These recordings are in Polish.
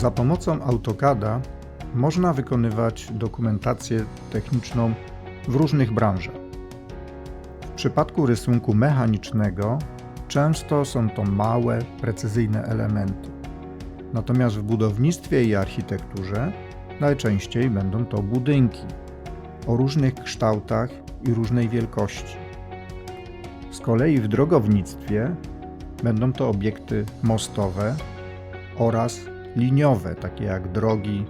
Za pomocą AutoCADa można wykonywać dokumentację techniczną w różnych branżach. W przypadku rysunku mechanicznego często są to małe, precyzyjne elementy. Natomiast w budownictwie i architekturze najczęściej będą to budynki o różnych kształtach i różnej wielkości. Z kolei w drogownictwie będą to obiekty mostowe oraz liniowe, takie jak drogi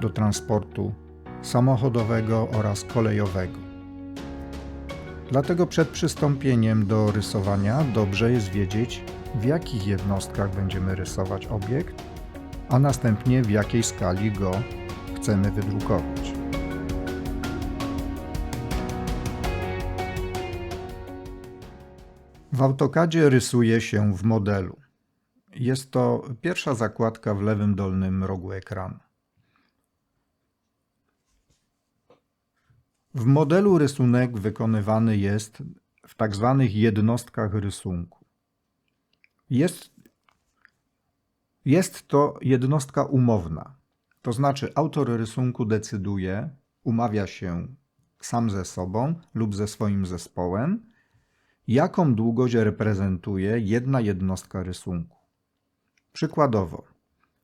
do transportu samochodowego oraz kolejowego. Dlatego przed przystąpieniem do rysowania dobrze jest wiedzieć, w jakich jednostkach będziemy rysować obiekt, a następnie w jakiej skali go chcemy wydrukować. W AutoCADzie rysuje się w modelu. Jest to pierwsza zakładka w lewym dolnym rogu ekranu. W modelu rysunek wykonywany jest w tak zwanych jednostkach rysunku. Jest, jest to jednostka umowna, to znaczy autor rysunku decyduje, umawia się sam ze sobą lub ze swoim zespołem, jaką długość reprezentuje jedna jednostka rysunku. Przykładowo,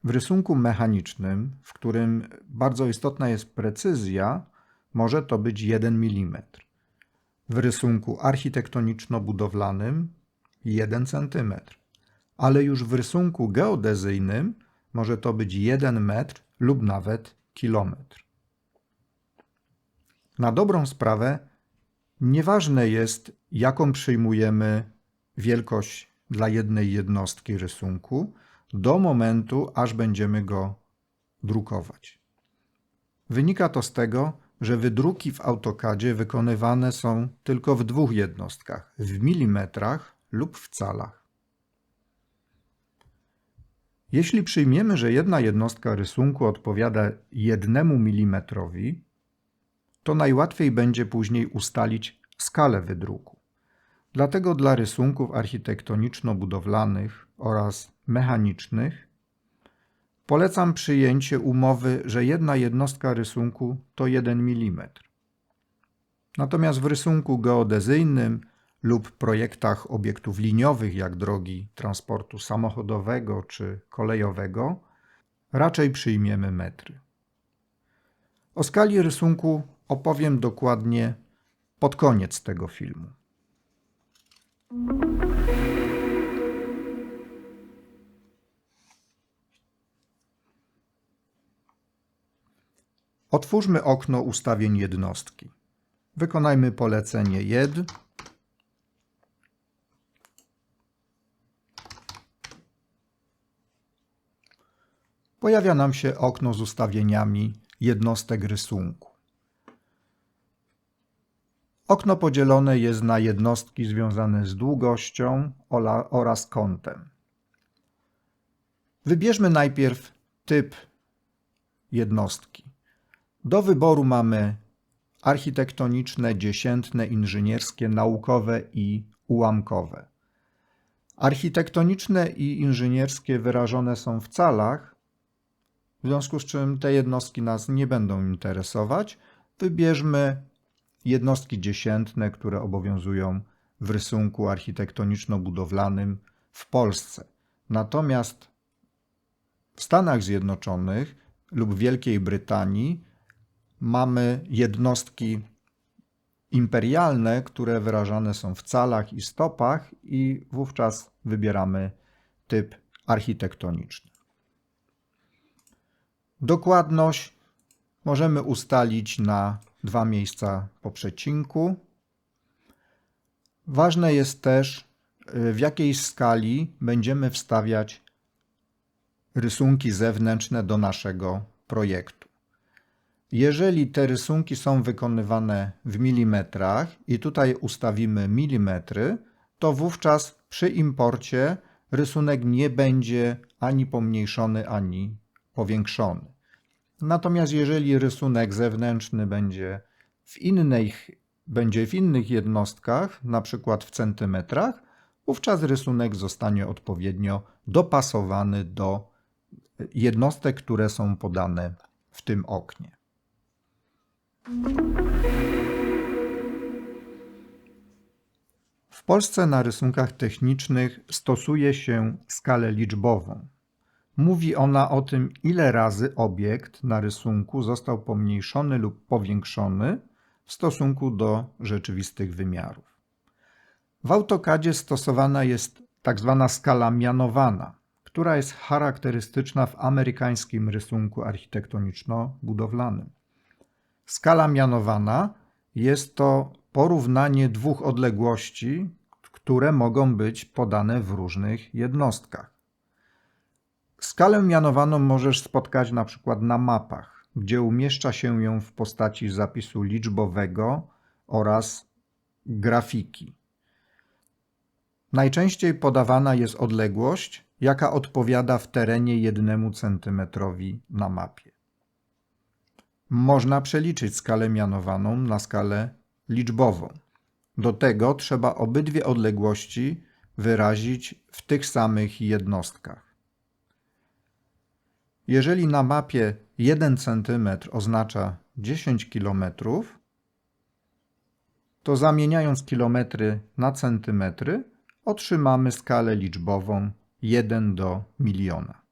w rysunku mechanicznym, w którym bardzo istotna jest precyzja, może to być 1 mm. W rysunku architektoniczno-budowlanym 1 cm. Ale już w rysunku geodezyjnym może to być 1 metr lub nawet kilometr. Na dobrą sprawę, nieważne jest, jaką przyjmujemy wielkość dla jednej jednostki rysunku, do momentu, aż będziemy go drukować. Wynika to z tego, że wydruki w AutoCADzie wykonywane są tylko w dwóch jednostkach w milimetrach lub w calach. Jeśli przyjmiemy, że jedna jednostka rysunku odpowiada jednemu milimetrowi, to najłatwiej będzie później ustalić skalę wydruku. Dlatego dla rysunków architektoniczno-budowlanych oraz mechanicznych polecam przyjęcie umowy, że jedna jednostka rysunku to 1 mm. Natomiast w rysunku geodezyjnym lub projektach obiektów liniowych, jak drogi transportu samochodowego czy kolejowego, raczej przyjmiemy metry. O skali rysunku opowiem dokładnie pod koniec tego filmu. Otwórzmy okno ustawień jednostki. Wykonajmy polecenie JED. Pojawia nam się okno z ustawieniami jednostek rysunku. Okno podzielone jest na jednostki związane z długością oraz kątem. Wybierzmy najpierw typ jednostki. Do wyboru mamy architektoniczne, dziesiętne, inżynierskie, naukowe i ułamkowe. Architektoniczne i inżynierskie wyrażone są w calach, w związku z czym te jednostki nas nie będą interesować. Wybierzmy jednostki dziesiętne, które obowiązują w rysunku architektoniczno-budowlanym w Polsce. Natomiast w Stanach Zjednoczonych lub Wielkiej Brytanii mamy jednostki imperialne, które wyrażane są w calach i stopach, i wówczas wybieramy typ architektoniczny. Dokładność możemy ustalić na dwa miejsca po przecinku. Ważne jest też, w jakiej skali będziemy wstawiać rysunki zewnętrzne do naszego projektu. Jeżeli te rysunki są wykonywane w milimetrach i tutaj ustawimy milimetry, to wówczas przy imporcie rysunek nie będzie ani pomniejszony, ani powiększony. Natomiast jeżeli rysunek zewnętrzny będzie w, innych, będzie w innych jednostkach, na przykład w centymetrach, wówczas rysunek zostanie odpowiednio dopasowany do jednostek, które są podane w tym oknie. W Polsce na rysunkach technicznych stosuje się skalę liczbową. Mówi ona o tym, ile razy obiekt na rysunku został pomniejszony lub powiększony w stosunku do rzeczywistych wymiarów. W AutoCADzie stosowana jest tak zwana skala mianowana, która jest charakterystyczna w amerykańskim rysunku architektoniczno-budowlanym. Skala mianowana jest to porównanie dwóch odległości, które mogą być podane w różnych jednostkach. Skalę mianowaną możesz spotkać na przykład na mapach, gdzie umieszcza się ją w postaci zapisu liczbowego oraz grafiki. Najczęściej podawana jest odległość, jaka odpowiada w terenie jednemu centymetrowi na mapie. Można przeliczyć skalę mianowaną na skalę liczbową. Do tego trzeba obydwie odległości wyrazić w tych samych jednostkach. Jeżeli na mapie 1 cm oznacza 10 km, to zamieniając kilometry na centymetry otrzymamy skalę liczbową 1 do miliona.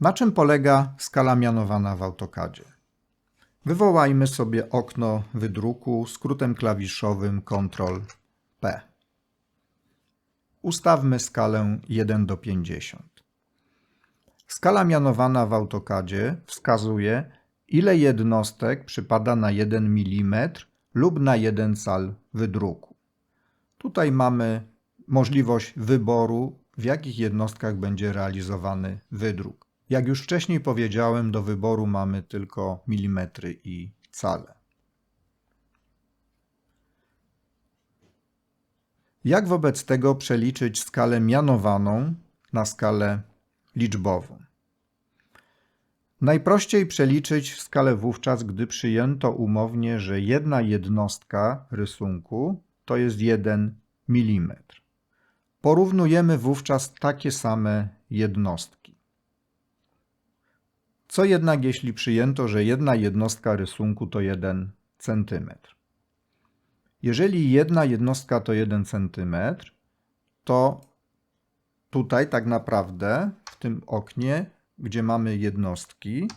Na czym polega skala mianowana w AutoCADzie? Wywołajmy sobie okno wydruku skrótem klawiszowym Ctrl P. Ustawmy skalę 1 do 50. Skala mianowana w AutoCADzie wskazuje, ile jednostek przypada na 1 mm lub na 1 cal wydruku. Tutaj mamy możliwość wyboru, w jakich jednostkach będzie realizowany wydruk. Jak już wcześniej powiedziałem, do wyboru mamy tylko milimetry i cale. Jak wobec tego przeliczyć skalę mianowaną na skalę liczbową? Najprościej przeliczyć skalę wówczas, gdy przyjęto umownie, że jedna jednostka rysunku to jest 1 mm. Porównujemy wówczas takie same jednostki. Co jednak jeśli przyjęto, że jedna jednostka rysunku to 1 cm? Jeżeli jedna jednostka to 1 cm, to tutaj tak naprawdę w tym oknie gdzie mamy jednostki,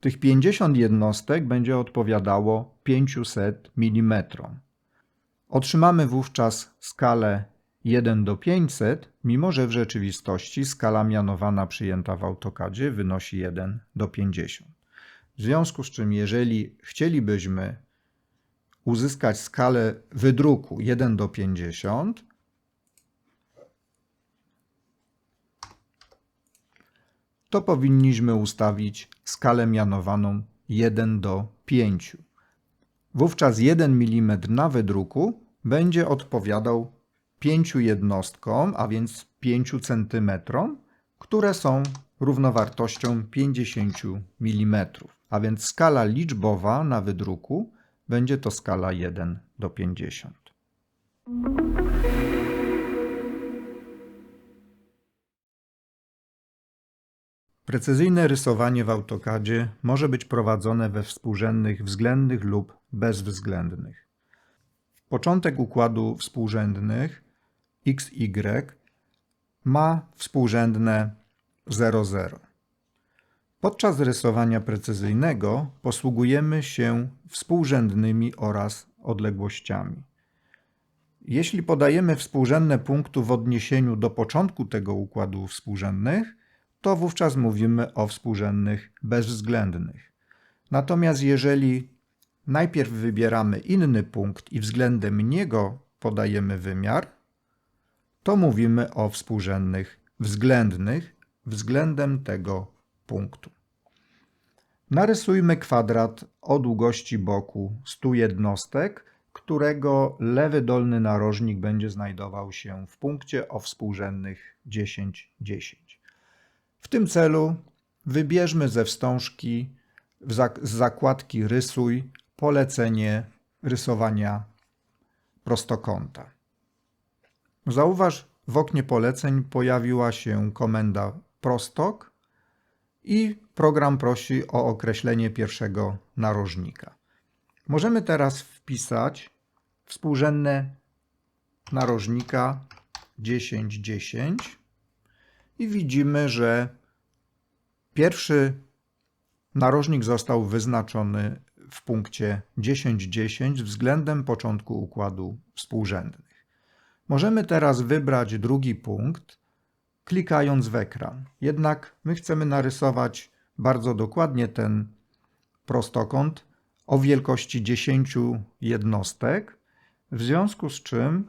tych 50 jednostek będzie odpowiadało 500 mm. Otrzymamy wówczas skalę 1 do 500, mimo że w rzeczywistości skala mianowana przyjęta w AutoCADzie wynosi 1 do 50. W związku z czym, jeżeli chcielibyśmy uzyskać skalę wydruku 1 do 50, to powinniśmy ustawić skalę mianowaną 1 do 5. Wówczas 1 mm na wydruku będzie odpowiadał 5 jednostkom, a więc 5 cm, które są równowartością 50 mm. A więc skala liczbowa na wydruku będzie to skala 1 do 50. Precyzyjne rysowanie w AutoCADzie może być prowadzone we współrzędnych względnych lub bezwzględnych. Początek układu współrzędnych XY ma współrzędne 00. Podczas rysowania precyzyjnego posługujemy się współrzędnymi oraz odległościami. Jeśli podajemy współrzędne punktu w odniesieniu do początku tego układu współrzędnych, to wówczas mówimy o współrzędnych bezwzględnych. Natomiast jeżeli najpierw wybieramy inny punkt i względem niego podajemy wymiar, to mówimy o współrzędnych względnych względem tego punktu. Narysujmy kwadrat o długości boku 100 jednostek, którego lewy dolny narożnik będzie znajdował się w punkcie o współrzędnych 10, 10. W tym celu wybierzmy ze wstążki z zakładki Rysuj polecenie rysowania prostokąta. Zauważ, w oknie poleceń pojawiła się komenda prostok i program prosi o określenie pierwszego narożnika. Możemy teraz wpisać współrzędne narożnika 10, 10 i widzimy, że pierwszy narożnik został wyznaczony w punkcie 10, 10 względem początku układu współrzędnych. Możemy teraz wybrać drugi punkt, klikając w ekran. Jednak my chcemy narysować bardzo dokładnie ten prostokąt o wielkości 10 jednostek, w związku z czym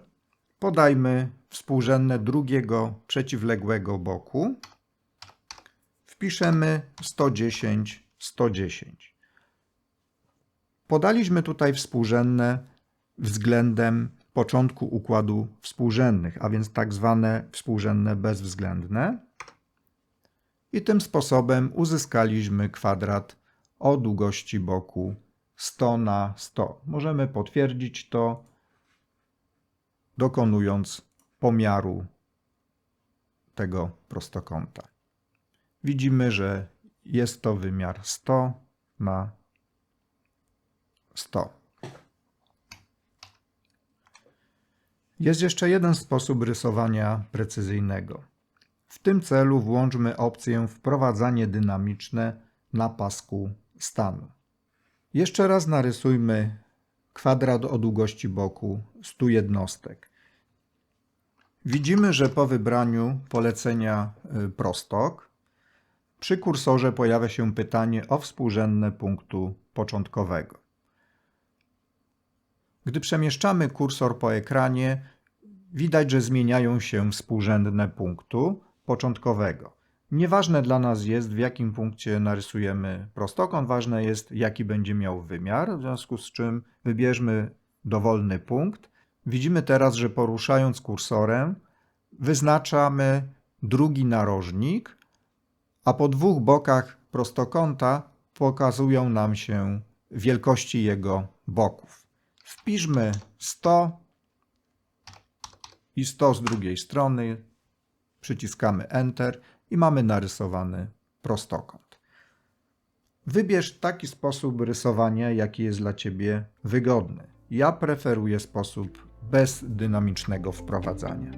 podajmy współrzędne drugiego przeciwległego boku. Wpiszemy 110, 110. Podaliśmy tutaj współrzędne względem początku układu współrzędnych, a więc tak zwane współrzędne bezwzględne. I tym sposobem uzyskaliśmy kwadrat o długości boku 100 na 100. Możemy potwierdzić to dokonując pomiaru tego prostokąta. Widzimy, że jest to wymiar 100 na 100. Jest jeszcze jeden sposób rysowania precyzyjnego. W tym celu włączmy opcję Wprowadzanie dynamiczne na pasku stanu. Jeszcze raz narysujmy kwadrat o długości boku 100 jednostek. Widzimy, że po wybraniu polecenia y, prostok przy kursorze pojawia się pytanie o współrzędne punktu początkowego. Gdy przemieszczamy kursor po ekranie, widać, że zmieniają się współrzędne punktu początkowego. Nieważne dla nas jest, w jakim punkcie narysujemy prostokąt, ważne jest, jaki będzie miał wymiar, w związku z czym wybierzmy dowolny punkt. Widzimy teraz, że poruszając kursorem wyznaczamy drugi narożnik, a po dwóch bokach prostokąta pokazują nam się wielkości jego boków. Wpiszmy 100 i 100 z drugiej strony, przyciskamy Enter i mamy narysowany prostokąt. Wybierz taki sposób rysowania, jaki jest dla Ciebie wygodny. Ja preferuję sposób bez dynamicznego wprowadzania.